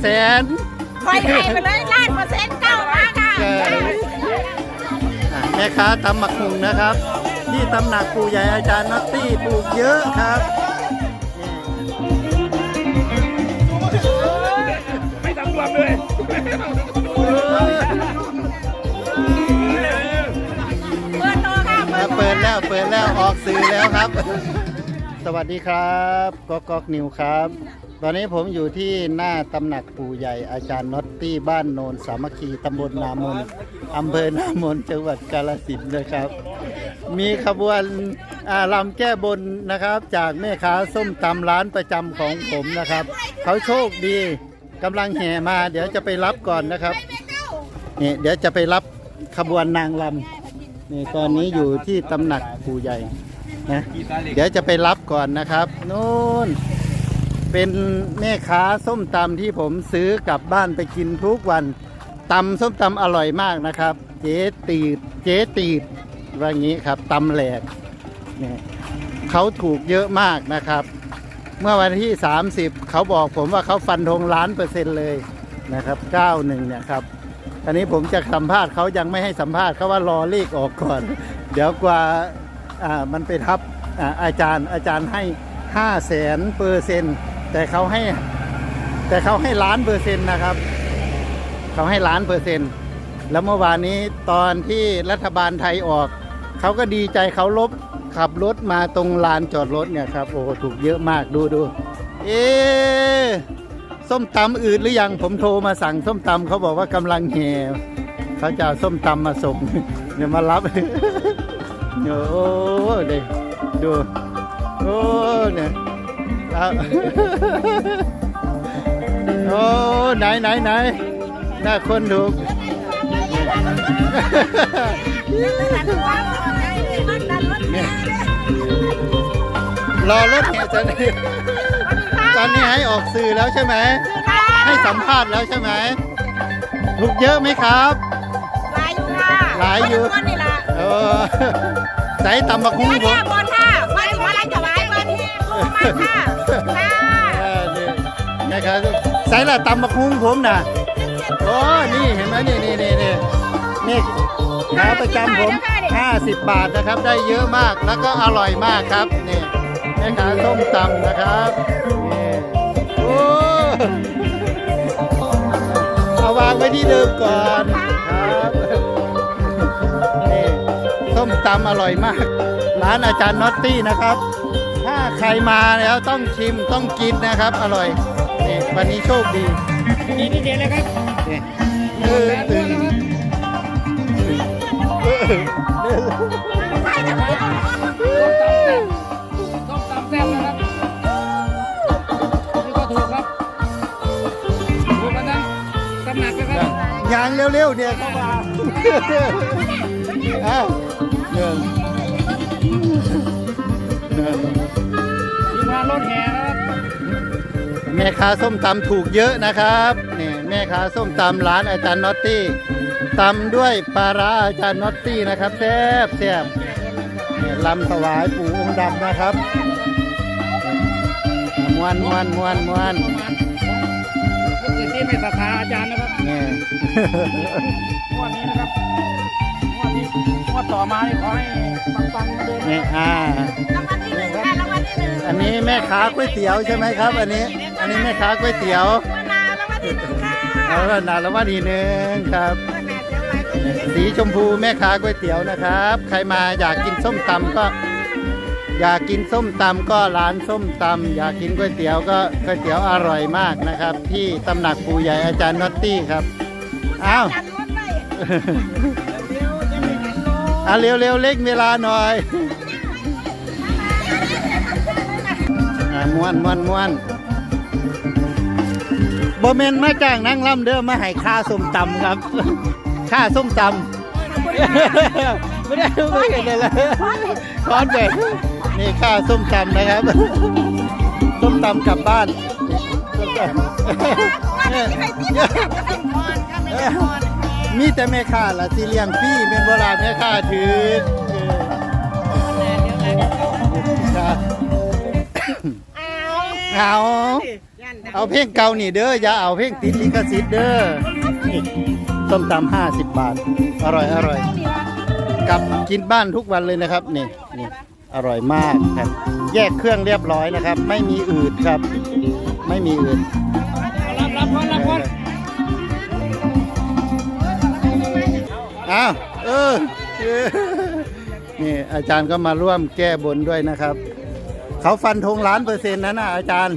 แสนคอยให้ไปเลยล้านเปอร์เซ็นต์เก้ามาค่ะใช่อะแม่ค้าตำหมักหุงนะครับ ที่ตำหนักปู่ใหญ่อาจารย์นัตตี้ปลูกเยอะครับไม่ทำรวมเลยเปิดโตค่ะอะเปิดแล้วเปิดแล้วออกสื่อแล้วครับ สวัสดีครับก๊อกก๊อกนิวครับ ตอนนี้ผมอยู่ที่หน้าตำหนักปู่ใหญ่อาจารย์น็อตตี้บ้านโนนสามัคคีตำบลนามนอำเภอนามนจังหวัดกาฬสินธุ์นะครับ มีขบวนอ่าลำแก้บนนะครับ จากแม่ค้าส้มตำร้านประจำของผมนะครับ เขาโชคดีกำลังแห่มาเดี๋ยวจะไปรับก่อนนะครับนี่เดี๋ยวจะไปรับขบวนนางลำนี่ตอนนี้อยู่ที่ตำหนักปู่ใหญ่ นะเดี๋ยวจะไปรับก่อนนะครับนู่นเป็นแม่ค้าส้มตำที่ผมซื้อกลับบ้านไปกินทุกวันตำส้มตำอร่อยมากนะครับ เจ๊ตีดเจ๊ตีดว่างี้ครับตำแหลกเนี่ยเขาถูกเยอะมากนะครับ เมื่อวันที่ 30 เขาบอกผมว่าเขาฟันธงล้านเปอร์เซ็นต์เลยนะครับ91เนี่ยครับตอนนี้ผมจะสัมภาษณ์เขายังไม่ให้สัมภาษณ์เขาว่ารอเลขออกก่อน เดี๋ยวกว่าอ่า มันไปทับอาอาจารย์อาจารย์ให้5แสนเปอร์เซ็นต์แต่เขาให้แต่เขาให้ล้านเปอร์เซ็นต์นะครับ เขาให้ล้านเปอร์เซ็นต์แล้วเมื่อวานนี้ตอนที่รัฐบาลไทยออก เขาก็ดีใจเขาลบขับรถมาตรงลานจอดรถเนี่ยครับโอ้ถูกเยอะมากดูดูเอ๊ส้มตำอืดหรือยังผมโทรมาสั่งส้มตำเขาบอกว่ากำลังแห่เขาจะเอาส้มตำมาส่งเดี๋ยวมารับ โอ้เด็กดูโอ้เนี่ยครับโอ้ไหนไหนไหนหน้าคนถูกรอรถแห่จะตอนนี้ให้ออกสื่อแล้วใช่ไหม ให้สัมภาษณ์แล้วใช่ไหมถูกเยอะไหมครับ หลายอยู่ค่ะ หลายอยู่คนนี่ล่ะเออ ใส่ตำบักหุ้งเดี๋ยวผเนี่มยบนค่ะมาถึงมาไล่ถวายบนที่ลูกมากค่ะค่ะเออนี่นะครับใส่ละตำบักหุ้งผมน่ะโอ้นี่เห็นไหมนี่นี่นี่นี่นี่ขาประจำผม 50 บาทนะครับได้เยอะมากแล้วก็อร่อยมากครับนี่แม่ค้าส้มตำนะครับนี่โอ้เอาวางไว้ที่เดิมก่อน ตำอร่อยมาก ร้านอาจารย์น็อตตี้นะครับ ถ้าใครมาแล้วต้องชิมต้องกินนะครับ อร่อยนี่วันนี้โชคดีดีดีเจเลยครับนี่เออตึงเออเออต้มตำแซ่บนะครับนี่ก็ถูกครับถูกกันนะตำหนักนะครับ ยางเร็วๆเนี่ยเข้ามา อ้าว เดินเดินทีมงานรถแห่นะครับแม่ค้าส้มตำถูกเยอะนะครับนี่แม่ค้าส้มตำร้านอาจารย์น็อตตี้ตำด้วยปลาร้าอาจารย์น็อตตี้นะครับแซ่บแซ่บนี่ลำถวายปู่องค์ดำนะครับมวนมวนมวนมวนลูกศิษย์ที่ไม่ศรัทธาอาจารย์นะครับนี่งวดนี้นะครับ มานี่ขอให้ปังๆเดินนี่อ่ารางวัลที่หนึ่งค่ะรางวัลที่หนึ่งอันนี้แม่ค้าก๋วยเตี๋ยวใช่ไหมครับ อันนี้ อันนี้แม่ค้าก๋วยเตี๋ยวมะนาวรางวัลที่หนึ่งค่ะเอาละนาละว่าทีหนึ่งครับมะนาวเสียงหลายคนเลยสีชมพูแม่ค้าก๋วยเตี๋ยวนะครับ ใครมาอยากกินส้มตำก็ อยากกินส้มตำก็ร้านส้มตำอยากกินก๋วยเตี๋ยวก็ก๋วยเตี๋ยวอร่อยมากนะครับ ที่ตำหนักปู่ใหญ่อาจารย์น็อตตี้ครับอ้าวจั อะเร็วเร็วๆเล็กเวลาหน่อยอะม้วนม้วนม้วนบอเมนมาจ้างนั่งล่ำเด้อมาให้ค่าส้มตำครับ ค่าส้มตำไม่ได้ไม่เห็นเลยละคอนไปนี่ค่าส้มตำนะครับ ส้มตำกลับบ้านส้มตำไม่ใครที่จะจับจะเป็นพรค่ะไม่ใช่พรมีแต่แม่ค้าละที่เลี้ยงฟรี่เป็นโบราณแม่ค้าถือเออครับเอาเอายันเอาเพลงเก่านี่เด้ออย่าเอาเพลงติดลิขสิทธิ์เด้อนี่ส้มตำห้าสิบบาท อร่อยอร่อยกลับกินบ้านทุกวันเลยนะครับนี่นี่อร่อยมากครับ แยกเครื่องเรียบร้อยนะครับ ไม่มีอืดครับ ไม่มีอืดรับรับก่อนรับ อนอ้าวเออเออนี่อาจารย์ก็มาร่วมแก้บนด้วยนะครับ เขาฟันธงล้านเปอร์เซ็นต์นะนะอาจารย์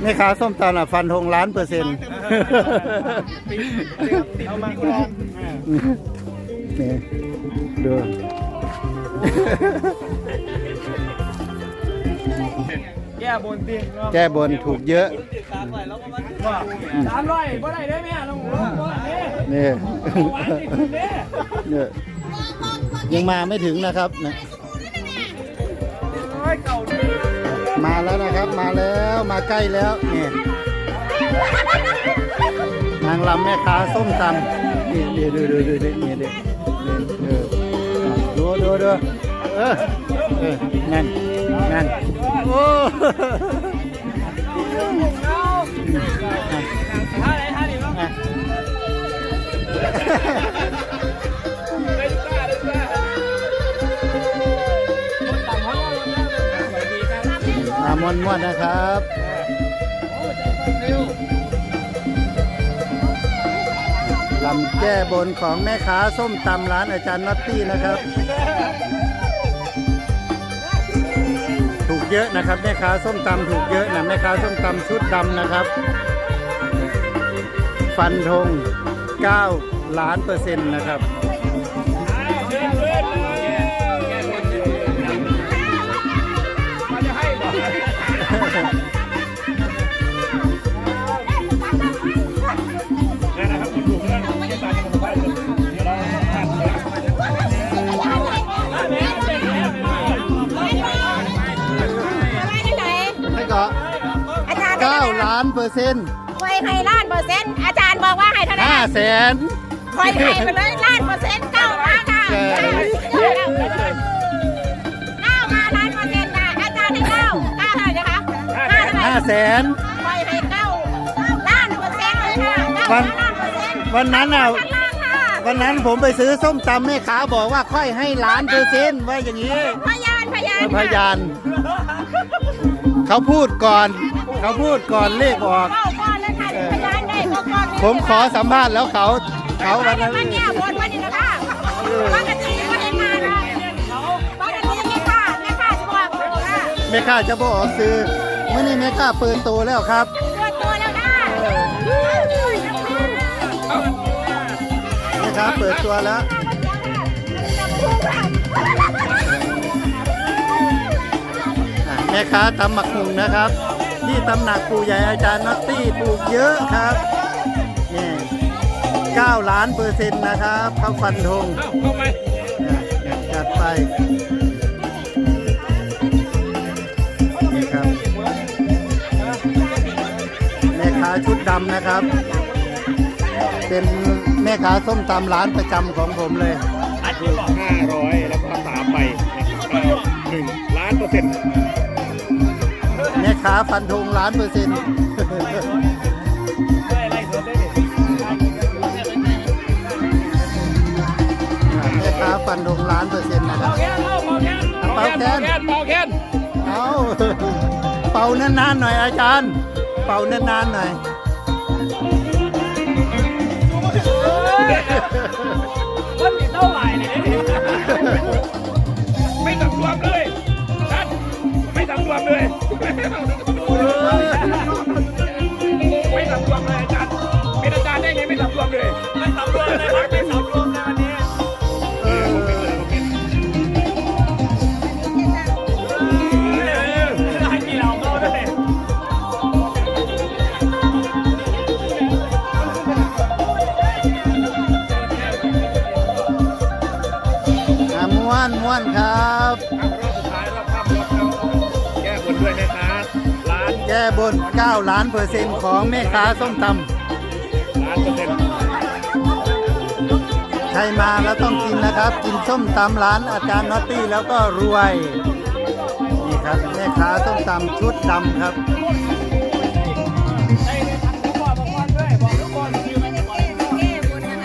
แม่ค้าส้มตำอะฟันธงล้านเปอร์เซ็นต์เอามาลองนี่ดู แก้บนตีเนาะแก้บนถูกเยอะว่าสามร้อยบ่ได้ได้ไหมอะน้องโอ้บ่ได้เด้นี่หวานที่สุดเด้เนี่ยยังมาไม่ถึงนะครับนะโอ้ยเก่าดีมาแล้วนะครับมาแล้วมาใกล้แล้วนี่นางลำแม่ค้าส้มตำนี่นี่ดูดูดูดูนี่ดูนี่ดูดูดูเออเออนั่นนั่น โอ้ท่าไหนท่านี้เนาะอะได้จ้าได้จ้าคนต่างเขาก็ลดแล้วสวัสดีครับมามวนมวนนะครับ ลำแก้บนของแม่ค้าส้มตำร้านอาจารย์น็อตตี้นะครับ เยอะนะครับแม่ค้าส้มตำถูกเยอะนะแม่ค้าส้มตำชุดดำนะครับ ฟันธง9ล้านเปอร์เซ็นต์นะครับ ล้านเปอร์เซ็นต์คอยให้ล้านเปอร์เซ็นต์อาจารย์บอกว่าให้เท่าไหร่5แสนคอยให้ไปเลยล้านเปอร์เซ็นต์เก้ามาค่ะใช่เก้ามาล้านเปอร์เซ็นต์ค่ะอาจารย์ให้เก้าเก้าเท่าไหร่นะคะห้าเท่าไหร่ห้าแสนคอยให้เก้าล้านเปอร์เซ็นต์เลยค่ะเก้าวันล้านเปอร์เซ็นต์วันนั้นอะข้างล่างค่ะวันนั้นผมไปซื้อส้มตำแม่ค้าบอกว่าค่อยให้ล้านเปอร์เซ็นต์ว่าอย่างนี้พยานพยานพยานเขาพูดก่อน เขาพูดก่อนเลขออก เข้าก่อนเลยค่ะพยานได้เข้าก่อนผมขอสัมภาษณ์แล้วเขาเขาวันนั้นวันเนี้ยบนวันนี้นะคะปกติก็เห็นมาค่ะปกติไม่ค่ะไม่ค่ะจะบอกค่ะแม่ค้าจะบอกซื้อเมื่อนี้แม่ค้าเปิดตัวแล้วครับ ตัวตัวแล้วค่ะแม่ค้าเปิดตัวแล้วอะแม่ค้าตำหมักหุงนะครับ ที่ตำหนักปู่ใหญ่อาจารย์น็อตตี้ปลูกเยอะครับนี่9ล้านเปอร์เซ็นต์นะครับเขาฟันธงเข้าไปอะจัดไปนี่ครับแม่ค้าชุดดำนะครับ เป็นแม่ค้าส้มตำร้านประจำของผมเลยห้าร้อยแล้วก็สามใบหนึ่งล้านเปอร์เซ็นต์ ค้าฟันธงล้านเปอร์เซ็นต์แม่ค้าฟันธงล้านเปอร์เซ็นต์นะครับเป่าแค้นเป่าแค้นเป่าแค้นเอาเป่านานๆหน่อยอาจารย์ เป่านานๆหน่อยมันมีเท่าไหร่เนี่ยไม่สำรวมเลยท่านไม่สำรวมเลย ไม่สำรวมเลยอาจารย์เป็นอาจารย์ได้ไงไม่สำรวมเลยไม่สำรวมเลยครับไม่สำรวมเลยวันนี้เออให้กี่เราเข้าได้อะม้วนม้วนครับ รอบสุดท้ายรอบค่ำรอบค่ำแก้บนด้วยนะ แก้บน 9 ล้านเปอร์เซ็นต์ของแม่ค้าส้มตล้านเปอร์เซ็นต์ำใครมาแล้วต้องกินนะครับ กินส้มตำร้านอาจารย์น็อตตี้แล้วก็รวย นี่ครับแม่ค้าส้มตำชุดดำครับใช่เลยทางทุกคนบอกก่อนด้วยบอกทุกคนคือไม่ก่อนเก้บนอะไร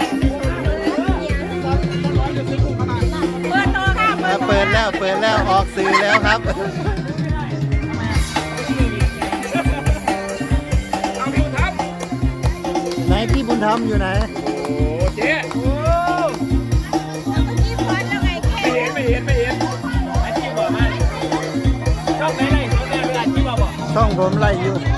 ร้อยจะซื้อกุ้งขนาดนั้นเปิดโตค่ะเปิดโตเปิดแล้วเปิดแล้วออกสื่อแล้วครับ ทำอยู่ไหน โอ้เจ๊ไงเก้ไม่เห็นไม่เห็นไม่เห็นไอ้ที่บอกมาช่องไหนไล่เขาเนี่ยเวลาที่บอกบอก ช่องผมไล่อยู่